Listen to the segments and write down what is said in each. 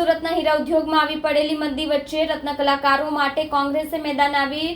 સુરતના હીરા ઉદ્યોગમાં આવી પડેલી મંદી વચ્ચે રત્ન કલાકારો માટે કોંગ્રેસે મેદાન આવી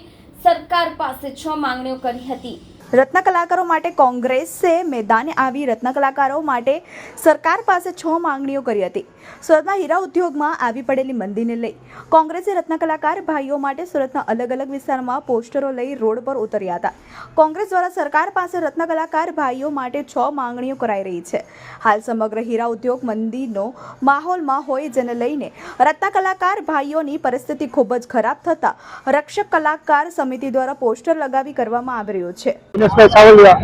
સરકાર પાસે છ માંગણીઓ કરી હતી. રત્ન કલાકારો માટે કોંગ્રેસે મેદાને આવી રત્ન કલાકારો માટે સરકાર પાસે છ માંગણીઓ કરી હતી. સુરતના હીરા ઉદ્યોગમાં આવી પડેલી મંદીને લઈ કોંગ્રેસે રત્ન કલાકાર ભાઈઓ માટે સુરતના અલગ અલગ વિસ્તારમાં પોસ્ટરો લઈ રોડ પર ઉતર્યા હતા. કોંગ્રેસ દ્વારા સરકાર પાસે રત્ન કલાકાર ભાઈઓ માટે છ માંગણીઓ કરાઈ રહી છે. હાલ સમગ્ર હીરા ઉદ્યોગ મંદીનો માહોલમાં હોય જેને લઈને રત્ન કલાકાર ભાઈઓની પરિસ્થિતિ ખૂબ જ ખરાબ થતાં રક્ષક કલાકાર સમિતિ દ્વારા પોસ્ટર લગાવી કરવામાં આવી રહ્યું છે. દિનેશભાઈ સાવલિયા.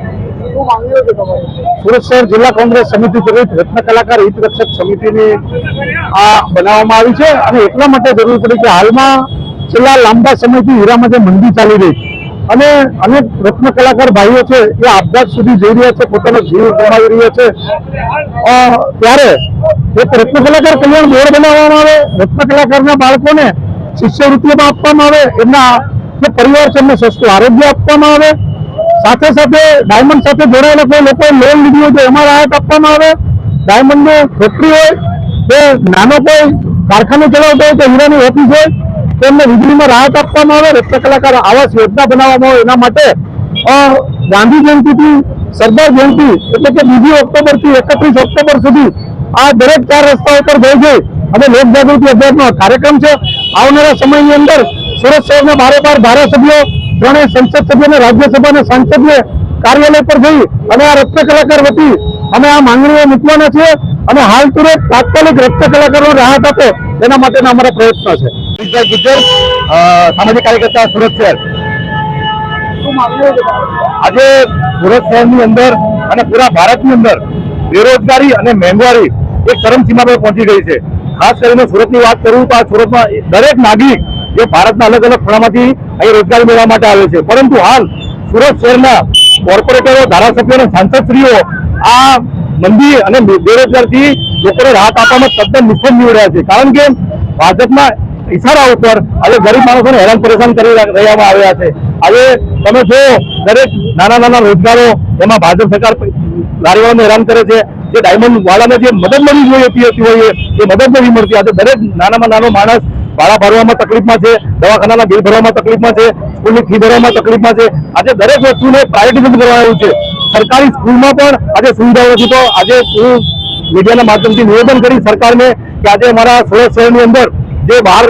સુરત શહેર જિલ્લા કોંગ્રેસ સમિતિ તરફ રત્ન કલાકાર હિત રક્ષક સમિતિની આ બનાવવામાં આવી છે અને એટલા માટે જરૂર પડી કે હાલમાં છેલ્લા લાંબા સમયથી હીરામાં જે મંદી ચાલી રહી અને અનેક રત્ન કલાકાર ભાઈઓ છે એ આપઘાત સુધી જઈ રહ્યા છે, પોતાનો જીવ ગુમાવી રહ્યા છે. ત્યારે એક રત્ન કલાકાર કલ્યાણ બોર્ડ બનાવવામાં આવે, રત્ન કલાકારના બાળકોને શિષ્યવૃત્તિઓમાં આપવામાં આવે, એમના જે પરિવાર છે એમને સસ્તું આરોગ્ય આપવામાં આવે સાથે સાથે ડાયમંડ સાથે જોડાયેલા કોઈ લોકોએ લોન લીધી હોય તો એમાં રાહત આપવામાં આવે. ડાયમંડ ફેક્ટરી હોય, કે નાનો કોઈ કારખાનો ચલાવતો હોય કે હીરાની ઓફિસ હોય, તો એમને વીજળીમાં રાહત આપવામાં આવે. રત્ન કલાકાર આવાસ યોજના બનાવવામાં આવે એના માટે. ગાંધી જયંતિથી સરદાર જયંતિ એટલે કે બીજી ઓક્ટોબરથી એકત્રીસ ઓક્ટોબર સુધી આ દરેક ચાર રસ્તાઓ પર જઈ જઈ અને લોકજાગૃતિ અભિયાનનો કાર્યક્રમ છે. આવનારા સમયની અંદર સુરત શહેરના બારે બાર ધારાસભ્યો ત્રણેય સંસદ સભ્ય અને રાજ્યસભાના સાંસદને કાર્યાલય પર જઈ અને આ રત્ન કલાકાર વતી અમે આ માંગણીઓ મૂકવાના છીએ અને હાલ તુરંત તાત્કાલિક રત્ન કલાકારો રાહત આપે. એના માટેના અમારા પ્રયત્નો છે. સામાજિક કાર્યકર્તા સુરત શહેર. આજે સુરત શહેરની અંદર અને પૂરા ભારતની અંદર બેરોજગારી અને મોંઘવારી એક ચરમસીમા પર પહોંચી ગઈ છે. ખાસ કરીને સુરતની વાત કરું તો આ સુરતમાં દરેક નાગરિક જે ભારતના અલગ અલગ ખૂણામાંથી અહીં રોજગારી મેળવવા માટે આવે છે. પરંતુ હાલ સુરત શહેરના કોર્પોરેટરો, ધારાસભ્યો અને સાંસદશ્રીઓ આ મંદી અને બેરોજગારથી લોકોને રાહત આપવામાં તદ્દન નિષ્ફળ નીવડ્યા છે. કારણ કે ભાજપના ઇશારા ઉપર આજે ગરીબ માણસોને હેરાન પરેશાન કરી રહ્યા આવ્યા છે. આજે તમે જો દરેક નાના નાના રોજગારો એમાં ભાજપ સરકાર લારીવાળાને હેરાન કરે છે. જે ડાયમંડ વાળાને જે મદદ મળી જોઈએ હતી હોય એ મદદ નથી મળતી. આજે દરેક નાનામાં નાનો માણસ ભાડા ભરવામાં તકલીફમાં છે, દવાખાનાના બિલ ભરવામાં તકલીફમાં છે, સ્કૂલની ફી ભરવામાં તકલીફમાં છે. આજે દરેક વસ્તુને પ્રાયોરિટી કરવા આવ્યું છે. સરકારી સ્કૂલમાં પણ આજે સુવિધાઓ નથી, તો આજે હું મીડિયાના માધ્યમથી નિવેદન કરી સરકારને કે આજે અમારા સુરત શહેરની અંદર જે બહાર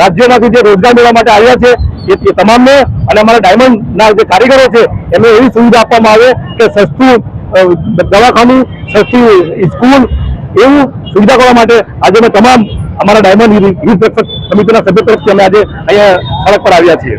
રાજ્યોમાંથી જે રોજગાર મેળવવા માટે આવ્યા છે, એ તમામને અને અમારા ડાયમંડના જે કારીગરો છે, એમને એવી સુવિધા આપવામાં આવે કે સસ્તું દવાખાનું, સસ્તી સ્કૂલ એવું સુવિધા કરવા માટે આજે અમે તમામ અમારા ડાયમંડ યુથ રક્ષક સમિતિના સભ્ય તરફથી અમે આજે અહીંયા સડક પર આવ્યા છીએ.